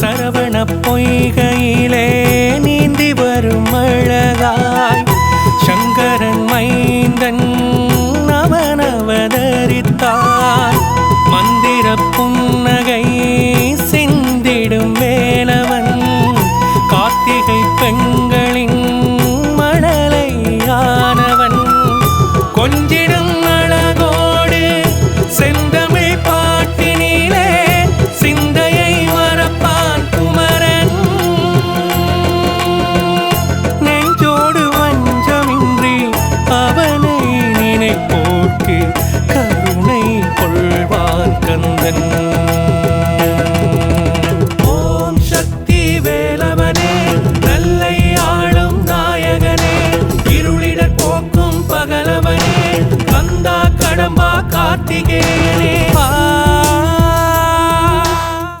சரவண பொய்கையிலே நீந்தி வரும் அழகாய். சங்கரன் மைந்தன் அவனவதரித்தார். மந்திர புன்னகை சிந்திடும் வேலவன் கார்த்திகை பெண்களின் மணலையானவன். கொஞ்சிடும் கந்தன் ஓம் சக்தி வேலவனே நல்லை ஆளும் நாயகனே இருளிடர் போக்கும் பகலவனே கந்தா கார்த்திகேயனே.